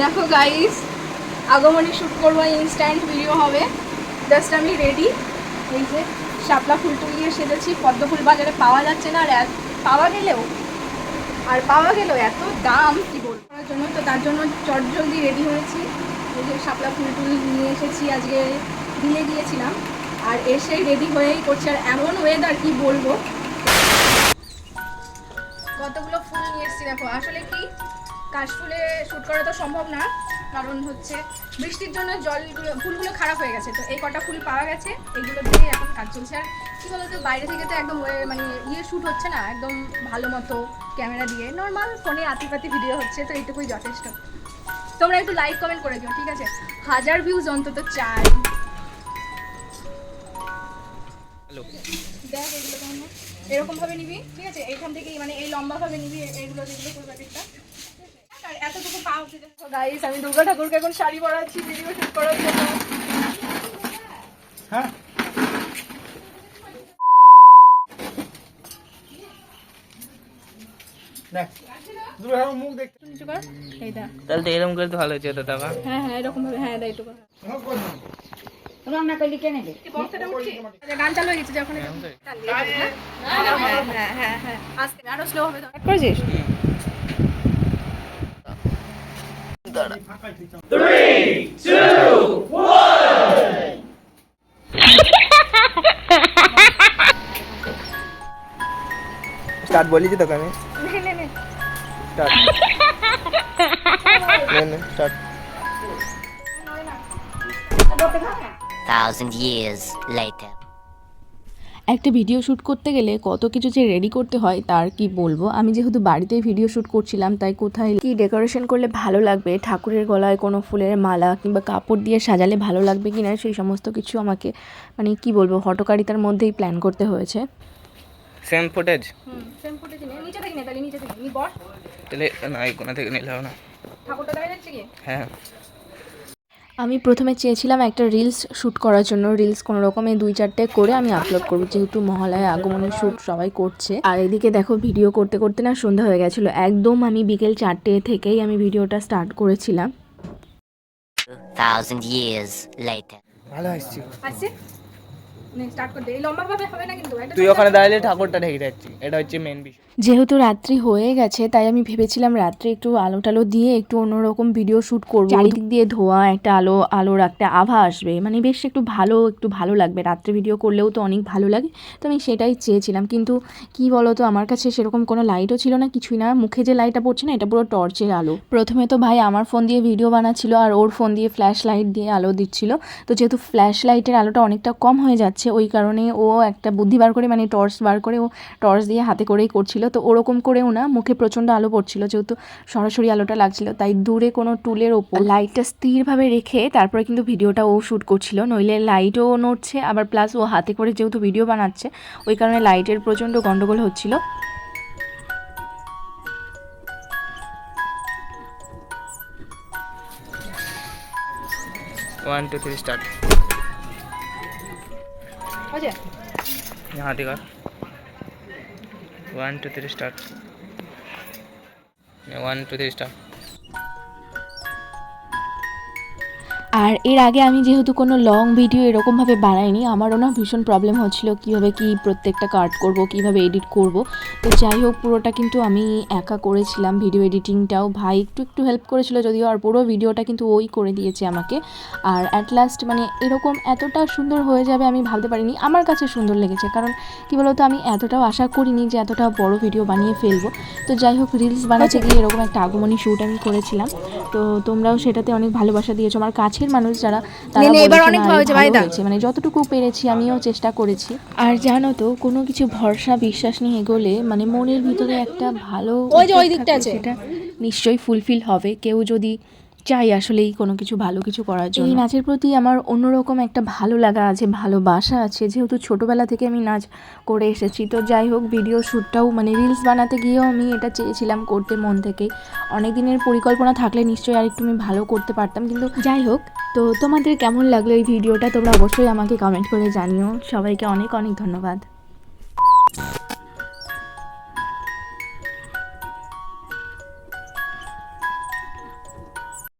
দেখো গাইস আগমনী শ্যুট করব ইনস্ট্যান্ট ভিডিও হবে। জাস্ট আমি রেডি এই যে শাপলা ফুল টুল দিয়ে সেজেছি, পদ্ম ফুল বাজারে পাওয়া যাচ্ছে না আর পাওয়া গেলেও আর পাওয়া গেলেও এত দাম, কি বলব? করার জন্য তো তার জন্য চট জলদি রেডি হয়েছি। এই যে শাপলা ফুল টুল নিয়ে এসেছি, আজকে দিয়ে গিয়েছিলাম আর এসে রেডি হয়েই করছি। আর এমন ওয়েদার কি বলব? কতগুলো ফুল নিয়ে এসেছি দেখো। আসলে কি কাশফুলে শ্যুট করা তো সম্ভব না কারণ হচ্ছে বৃষ্টির জন্য জলগুলো ফুলগুলো খারাপ হয়ে গেছে। তো এই কটা ফুল পাওয়া গেছে এইগুলো দিয়ে এখন কাজ চলছে। আর কী বলতো বাইরে থেকে তো একদম মানে ইয়ে শ্যুট হচ্ছে না একদম ভালো মতো ক্যামেরা দিয়ে। নর্মাল ফোনে আতিপাতি ভিডিও হচ্ছে তো এইটুকুই যথেষ্ট। তোমরা একটু লাইক কমেন্ট করে দিও ঠিক আছে? হাজার ভিউজ অন্তত চাই। দেখ এগুলো এরকম ভাবে নিবি ঠিক আছে? এইখান থেকেই মানে এই লম্বা ভাবে নিবি এ- এইগুলো যেগুলো ফুল প্যাকেটটা আর এতটুকু পা গাইস আমি দুর্গা ঠাকুরকে এখন শাড়ি পরাচ্ছি ভিডিও শুট করার জন্য হ্যাঁ তাহলে এরকম করে ভালো তো হ্যাঁ হ্যাঁ এরকম ভাবে হ্যাঁ দাই রান্না করলি কেনে দে এই বক্সটা উঠছি আচ্ছা, গান চালু হয়ে গেছে যখন হ্যাঁ হ্যাঁ হ্যাঁ হ্যাঁ হ্যাঁ আস্তে আরও স্লো হবে তো করেছিস স্টার্ট বলেছি তোকে আমি নে নে নে start start thousand years later. একটা ভিডিও শ্যুট করতে গেলে কত কিছু যে রেডি করতে হয় তার কি বলব? আমি যেহেতু বাড়িতেই ভিডিও শ্যুট করছিলাম তাই কোথায় কি ডেকোরেশন করলে ভালো লাগবে? ঠাকুরের গলায় কোনো ফুলের মালা কিংবা কাপড় দিয়ে সাজালে ভালো লাগবে কিনা? সেই সমস্ত কিছু আমাকে মানে কি বলব হটকারিতার মধ্যেই প্ল্যান করতে হয়েছে। Same footage hmm same footage নে নিচে থেকে নে তাহলে নিচে থেকে নি। বস। তাহলে না এই কোনা থেকে নিলে হবে না। ঠাকুরটা দেখা যাচ্ছে কি? হ্যাঁ। আমি প্রথমে চেয়েছিলাম একটা রিলস শ্যুট করার জন্য। রিলস কোনো রকমে দুই চারটে করে আমি আপলোড করব। যেহেতু মহালয়ে আগমনের শ্যুট সবাই করছে। আর এদিকে দেখো ভিডিও করতে করতে না সন্ধ্যা হয়ে গেছিল। একদম আমি বিকেল চারটে থেকেই আমি ভিডিওটা স্টার্ট করেছিলাম। Thousand years later. ভালো আসছি? তুই ওখানে দাঁড়ালে ঠাকুরটা ঢেকে যাচ্ছি। এটা হচ্ছে মেন বিষয়। যেহেতু রাত্রি হয়ে গেছে তাই আমি ভেবেছিলাম রাত্রে একটু আলো টালো দিয়ে একটু অন্যরকম ভিডিও শ্যুট করব। চারিদিক দিয়ে ধোয়া একটা আলো আলোর একটা আভা আসবে। মানে বেশ একটু ভালো একটু ভালো লাগবে। রাত্রে ভিডিও করলেও তো অনেক ভালো লাগে। তো আমি সেটাই চেয়েছিলাম। কিন্তু কি বলো তো আমার কাছে সেরকম কোনো লাইটও ছিল না কিছুই না। মুখে যে লাইটটা পড়ছে না এটা পুরো টর্চের আলো। প্রথমে তো ভাই আমার ফোন দিয়ে ভিডিও বানাচ্ছিল আর ওর ফোন দিয়ে ফ্ল্যাশ লাইট দিয়ে আলো দিচ্ছিল। তো যেহেতু ফ্ল্যাশ লাইটের আলোটা অনেকটা কম হয়ে যাচ্ছে যাচ্ছে, ওই কারণে ও একটা বুদ্ধি বার করে মানে টর্চ বার করে ও টর্চ দিয়ে হাতে করেই করছিল। তো ওরকম করেও না, মুখে প্রচণ্ড আলো পড়ছিল, যেহেতু সরাসরি আলোটা লাগছিল। তাই দূরে কোনো টুলের ওপর লাইটটা স্থিরভাবে রেখে তারপরে কিন্তু ভিডিওটা ও শ্যুট করছিল। নইলে লাইটও নড়ছে, আবার প্লাস ও হাতে করে যেহেতু ভিডিও বানাচ্ছে, ওই কারণে লাইটের প্রচণ্ড গণ্ডগোল হচ্ছিল। ওয়ান টু থ্রি স্টার্ট हो जाए यहाँ दिखा one two three start one two three start আর এর আগে আমি যেহেতু কোনো লং ভিডিও এরকমভাবে বানাইনি আমারও না ভীষণ প্রবলেম হচ্ছিল কীভাবে কি প্রত্যেকটা কাট করব কীভাবে এডিট করব। তো যাই হোক পুরোটা কিন্তু আমি একা করেছিলাম ভিডিও এডিটিংটাও ভাই একটু একটু হেল্প করেছিল যদিও আর পুরো ভিডিওটা কিন্তু ওই করে দিয়েছে আমাকে। আর অ্যাট লাস্ট মানে এরকম এতটা সুন্দর হয়ে যাবে আমি ভাবতে পারিনি আমার কাছে সুন্দর লেগেছে। কারণ কি বলতো আমি এতটাও আশা করিনি যে এতটা বড় ভিডিও বানিয়ে ফেলব। তো যাই হোক রিলস বানাতে গিয়ে এরকম একটা আগমনী শ্যুট আমি করেছিলাম। তো তোমরাও সেটাতে অনেক ভালোবাসা দিয়েছ। আমার কাছের মানুষ যারা তারা এবার অনেক। হয়েছে। মানে যতটুকু পেরেছি আমিও চেষ্টা করেছি আর জানো তো কোনো কিছু ভরসা বিশ্বাস নিয়ে এগোলে মানে মনের ভিতরে একটা ভালো ওই যে ওই দিকটা আছে। সেটা নিশ্চয়ই ফুলফিল হবে কেউ যদি চাই আসলেই কোনো কিছু ভালো কিছু করার জন্য। এই নাচের প্রতি আমার অন্যরকম একটা ভালো লাগা আছে ভালোবাসা আছে। যেহেতু ছোটোবেলা থেকে আমি নাচ করে এসেছি তো যাই হোক ভিডিও শ্যুটটাও মানে রিলস বানাতে গিয়েও আমি এটা চেয়েছিলাম করতে মন থেকে। অনেক দিনের পরিকল্পনা থাকলে নিশ্চয়ই আর একটু আমি ভালো করতে পারতাম। কিন্তু যাই হোক তো তোমাদের কেমন লাগল এই ভিডিওটা তোমরা অবশ্যই আমাকে কমেন্ট করে জানিও। সবাইকে অনেক অনেক ধন্যবাদ।